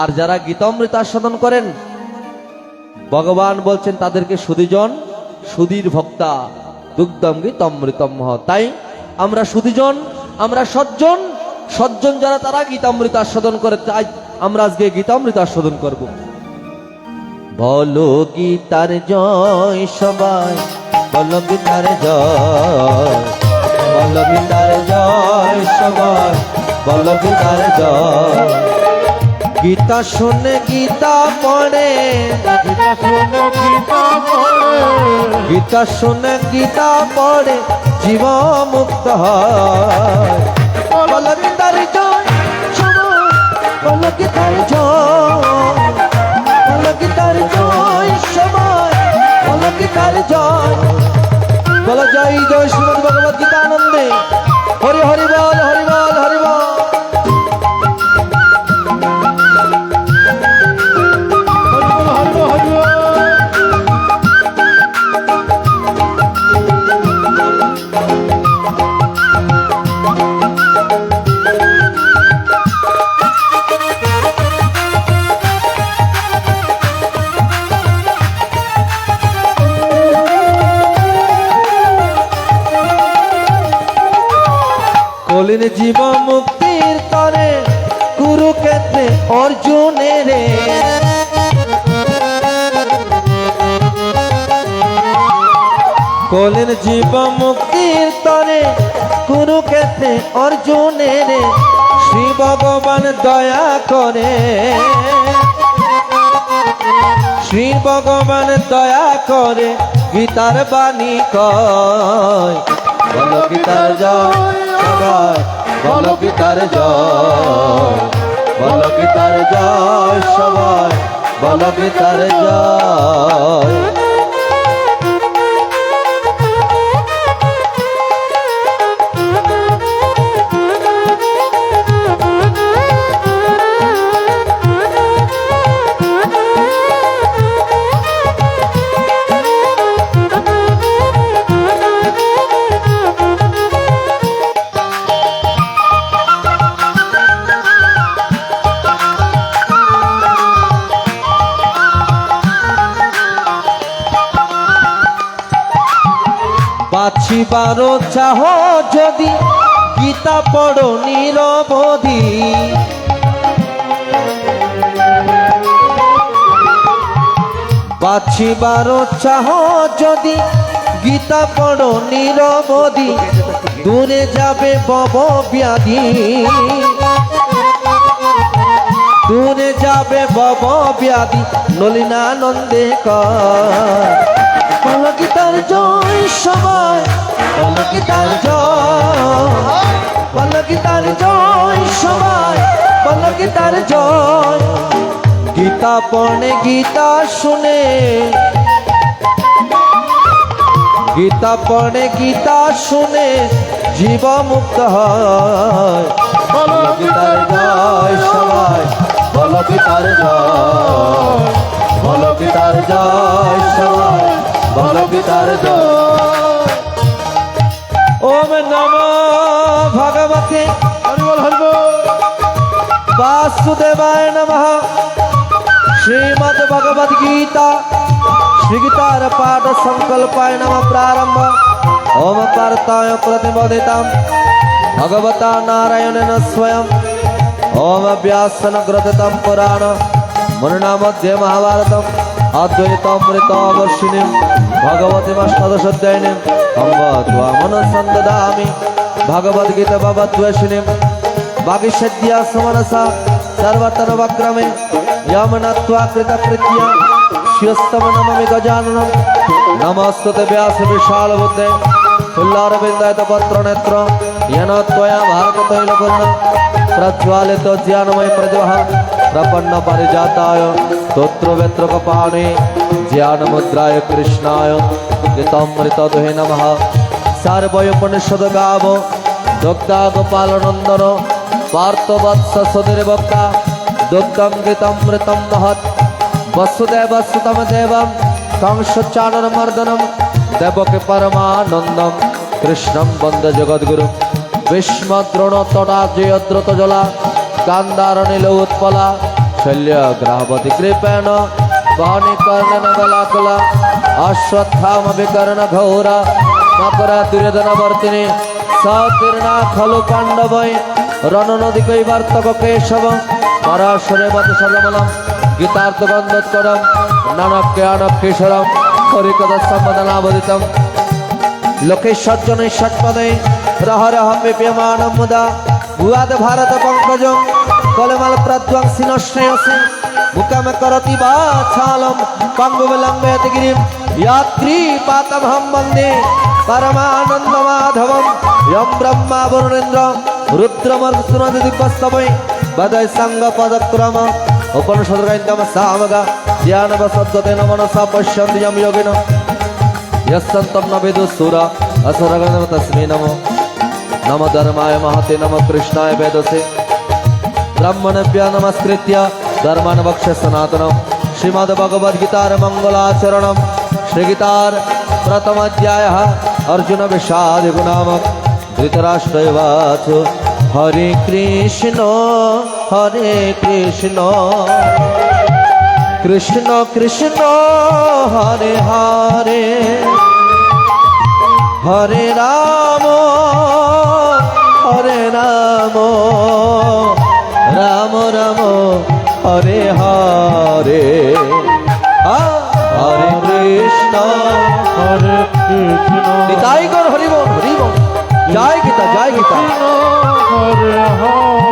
আর যারা গীতামৃত আস্বাদন করেন, ভগবান বলছেন তাদেরকে সুদীজন সুধীর ভক্তা, দুগ্ধম গীতামৃতম তাই আমরা সুদীজন, আমরা সজ্জন সজ্জন যারা তারা গীতামৃত আস্বাদন করে, তাই আমরা আজকে গীতামৃত আস্বাদন করব। বলো গীতার জয় সবাই, বলো গীতার জয়, বলো গীতার জয় সবাই, বলো গীতার জয়। গীতা শুনে গীতা পড়ে। গীতা শুনে গীতা পড়ে। জীব মুক্ত হয়। বলো গীতার জয় সবাই বলো গীতার জয়। বলো গীতার জয় সবাই বলো গীতার জয়। বলো জয় জয় শ্রীমদ ভগবত গীতা আনন্দে। কলিন জীব মুক্তির তরে কুরুক্ষেত্রে অর্জুনের কলিন জীব মুক্তির তরে কুরুক্ষেত্রে অর্জুনের শ্রী ভগবান দয়া করে। শ্রী ভগবান দয়া করে গীতার বাণী কয়। গীতার জয়। সবাই বলো গীতার জয় বলো গীতার জয় সবাই বলো গীতার জয়। চাহ যদি গীতা পড়ো নিরবধি। বাছিবারও চাহ যদি গীতা পড়ো নিরবধি, দূরে যাবে বব ব্যাধি। দূরে যাবে বব ব্যাধি, নলিনানন্দে কর। বলো গীতার জয় সবাই? বলো গীতার জয়? বলো গীতার জয় সবাই? বলো গীতার জয়? গীতা পড়ে গীতা শুনে। গীতা পড়ে গীতা শুনে জীব মুক্ত হয়। বলো গীতার জয়? সবাই? বলো গীতার জয়? বলো গীতার জয় সবাই? বলো জয় ওম নম ভগবতে। হরিবল হরিবল। বাসুদেবায় নমঃ। শ্রীমদ ভগবদ গীতা। শ্রী গীতার পাঠ সংকল্পায় নম প্রারম্ভ। ওম কর্তায় প্রতিবোধিতাম ভগবতা নারায়ণেন স্বয়ং। ওম ব্যাসন গ্রথিতম পুরাণ। মুনিনা মধ্যে అద్వైతామృతావర్షిణి భగవతి అష్టాదశోధ్యాయని అంబ త్వమనసందదామి భగవద్గీత భవద్వేషిణి వాగిషద్యా సమనస సర్వతర్వక్రమే యమనత్వాకృతకృత్య శివస్తమ నమమి గజాననం నమస్తే వ్యాస విశాల బుద్ధే फुल्लारविन्दायतपत्रनेत्र येन त्वया भारततैलपूर्ण प्रज्वालितज्ञानमय प्रतिभा प्रपन्न परिजाताय स्तोत्रवेत्रकपाणे ज्ञानमुद्राय कृष्णाय कृतमृतदुहे नमः सार्वयोपनिषदगाव दुग्धागोपालनन्दन पार्थवत्सदेवक्ता दुग्धं गीतमृतं महत् वसुदेव वसुदेवसुतं देवं कंसचाननमर्दनं देवके परमानन्दं कृष्णं वन्दे जगद्गुरुं विष्मद्रोणतटाजयद्रुतजला గాంధారుని ఉత్పల శల్య గ్రహపతి కృపేణ భానికర్ణన గలాకుల అశ్వత్థామ వికర్ణ ఘౌర మకర దుర్యోధనవర్తిని సతీర్ణా ఖలు పాండవై రణనది কৈবার্তক কেশব, পরাশরে মত সজমলম গীতার্থ গন্ধোৎকরম নানক্যান কিশোরম হরিকদ সম্পদনাবদিতম লোকেশ্বর জনেশ্বর পদে রহ রহ পিপ্যমানম মুদা ভুয়াদ ভারত পঙ্কজম কলমাল প্রধ্বংসী নশ্রেয়সে মুকাম করতি বাছালম পঙ্গুবলম্বেত গিরিম यात्री पातमहं वन्दे परमानन्दमाधवं यं ब्रह्मा वरुणेन्द्र रुद्रमर्सुनदिपस्तवै वदय सङ्गपदक्रम उपनिषद्गैन्दम सामगा ध्यानवसद्गतेन मनसा पश्यन्ति यं योगिनः यस्सन्तं न वेदुसुर असुरगणम तस्मै नमो नम धर्माय महते नम कृष्णाय वेदसे ब्राह्मणभ्य नमस्कृत्य धर्मान वक्ष सनातनम श्रीमद्भगवद्गीतार मङ्गलाचरणं श्रीगीतार प्रथमाध्यायः अर्जुनविषादिगुणामक धृतराष्ट्रैवाच हरे कृष्ण हरे कृष्ण कृष्ण कृष्ण हरे हरे हरे राम রাম রাম রাম হরে হরে। হরে কৃষ্ণ হরে কৃষ্ণ। নিতাই কর হরিব হরিব জয় গীতা জয় গীতা। হরে হরে।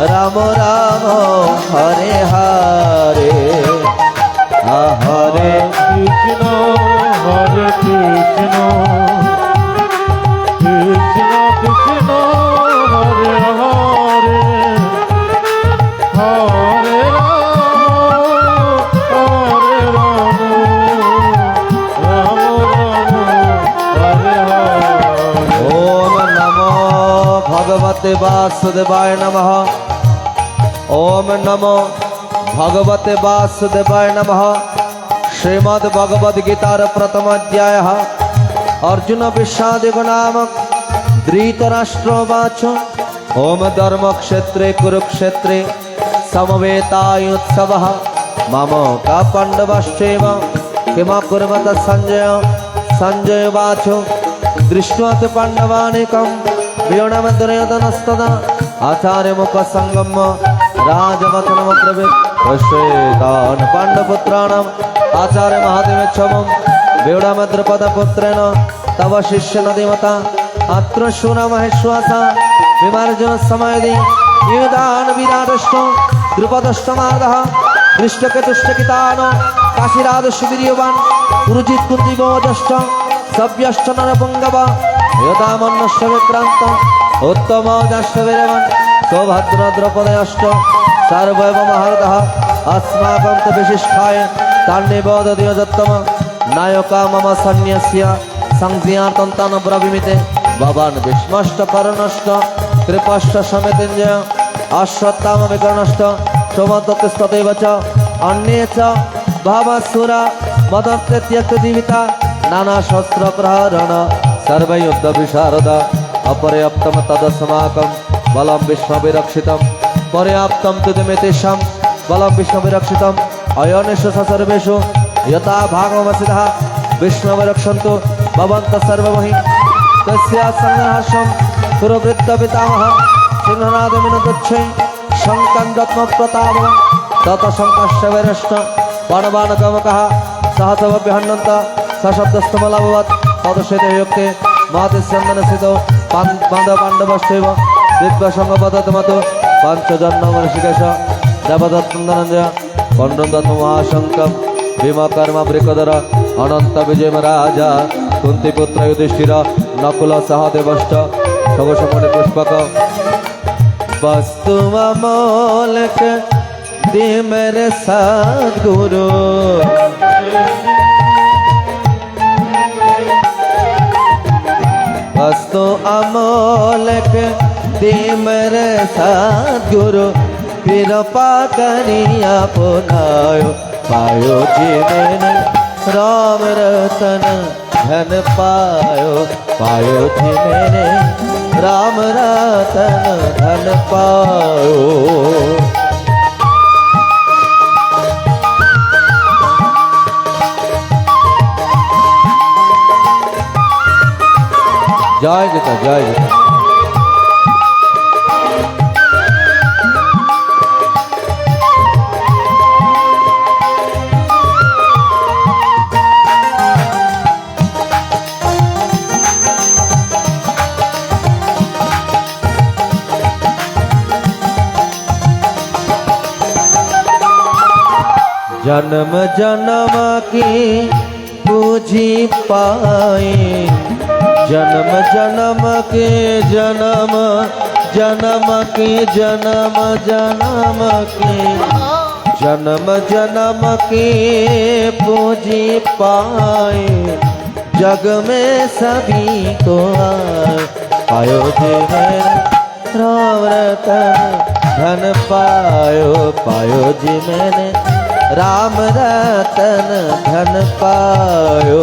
রাম রাম, হরে হরে। হরে কৃষ্ণ হরে কৃষ্ণ। কৃষ্ণ কৃষ্ণ, হরে হরে। হরে হরে হরে। ওম নমো ভগবতে বাসুদেবায় নমঃ। ওম নম ভগবতে বাসুদেবায় নম। শ্রীমদ ভগবদ গীতার প্রথম অধ্যায়। অর্জুন বিশ্বাদিগ নাম ধৃতরাষ্ট্রবাচ ওম ধর্মক্ষেত্রে কুরুক্ষেত্রে সমবেতায়োৎসব মম কা পাণ্ডবাশ্চৈব। কিমা সঞ্জয়। সঞ্জয় বাচ। দৃষ্ট্বাত পাণ্ডবানেকম। বিয়ণমদ্রয়দনস্তদা আচার্যমুখসঙ্গম राजवचनमत्रविश्वेतान् पाण्डपुत्राणाम् आचार्यमहादेवक्षमं व्यूढमद्रपदपुत्रेण तव शिष्यनदिमता अत्र सुनमहेश्वासा विमर्जनसमयदि युदान् विराटष्ट द्रुपदष्टमादः दृष्टकतुष्टकितान् काशीराजसुवीर्यवान् गुरुजित्कुन्दिगोजष्ट सव्यष्ट नरपुङ्गव यदामन्नश्च विक्रान्त उत्तमो जष्टवीरवान् सौभद्र द्रौपदयश्च सार्वैवमहारतः अस्माकं तविशिष्टाय तान्निबोधदिवजत्तम नायका मम सन्न्यस्य संज्ञातन्तानब्रविमिते भवान् भीष्मष्टकर्णश्च कृपश्च समितिञ्जय अश्वत्थामविकर्णश्च सोमन्तकृष्णदेव च अन्ये च भावसुरा मदत्यक्तजीविता नानाशस्त्रप्रहरण सर्वयुद्धविशारद अपरे अप्तम तदस्माकम् బలం విశ్వవిరక్షితం పర్యాప్తం తుదిమితేషం బలం విశ్వవిరక్షితం అయోనిషు సర్వేషు యథా భాగమసిద విష్ణవరక్షంతు భవంత సర్వమహి తస్యా సంగ్రహం పురవృత్త పితామహ సింహనాథమిన గచ్చై శంకం రత్న ప్రతాపం తత శంకర్ష వైరష్ణ వనవానగమక సహసవభ్యహన్నంత సశబ్దస్తమలభవత్ తదశేత యోక్తే మాతి సందనసితో పాండవ పాండవశ్చైవ চিত্ত সঙ্গপদাতমত পঞ্চজন্মশিকেশ দেবদত্তন্দনঞ্জ পণ্ডদত্ত মহাশঙ্কম ভীমকর্ম বৃকদর অনন্ত বিজয় রাজা কুন্তিপুত্র যুধিষ্ঠির, নকুল সহদেবশ্চ সবসমণি পুষ্পক। বস্তু মমলক দে মেরে সদগুরু। বস্তু অমলক सिमर गुरु, कृपा करी अपनायो। पायो जीवन, राम रतन धन पायो। पायो जीवन, राम रतन धन पायो। जय जता जय जता जन्म जन्म की पूजी पाए। जन्म जन्म के जन्म जन्म के जन्म जन्म के। जन्म जन्म के पूजी पाए। जग में सभी को पायो जी मैंने राम रतन धन पायो। पायो जी मैंने राम रतन धन पायो।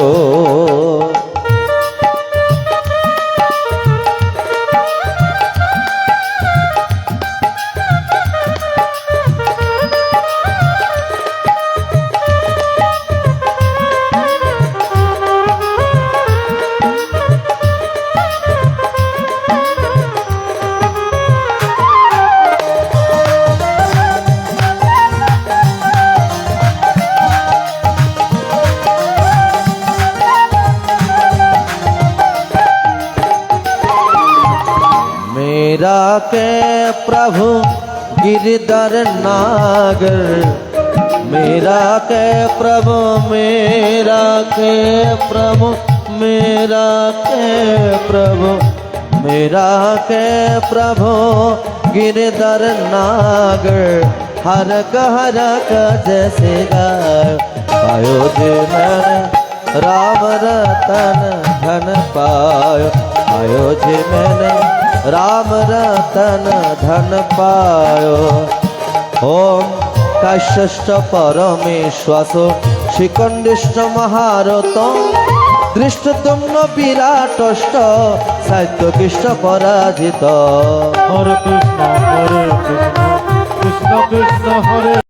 मेरा के प्रभु गिरधर नागर, मेरा के प्रभु, मेरा के प्रभु, मेरा के प्रभु, मेरा के प्रभु गिरधर नागर, हर हर जैसे गाय। जी राम रतन धन पायो पायो जी मैंने राम रतन धन पायो ओम কাশ্যষ্ট পরমেশ্বাস শ্রীকণ্ডিষ্ট মহারত দৃষ্টতম্ন বিরাটষ্ট সাহিত্য কৃষ্ণ পরাজিত হরে কৃষ্ণ হরে কৃষ্ণ কৃষ্ণ কৃষ্ণ হরে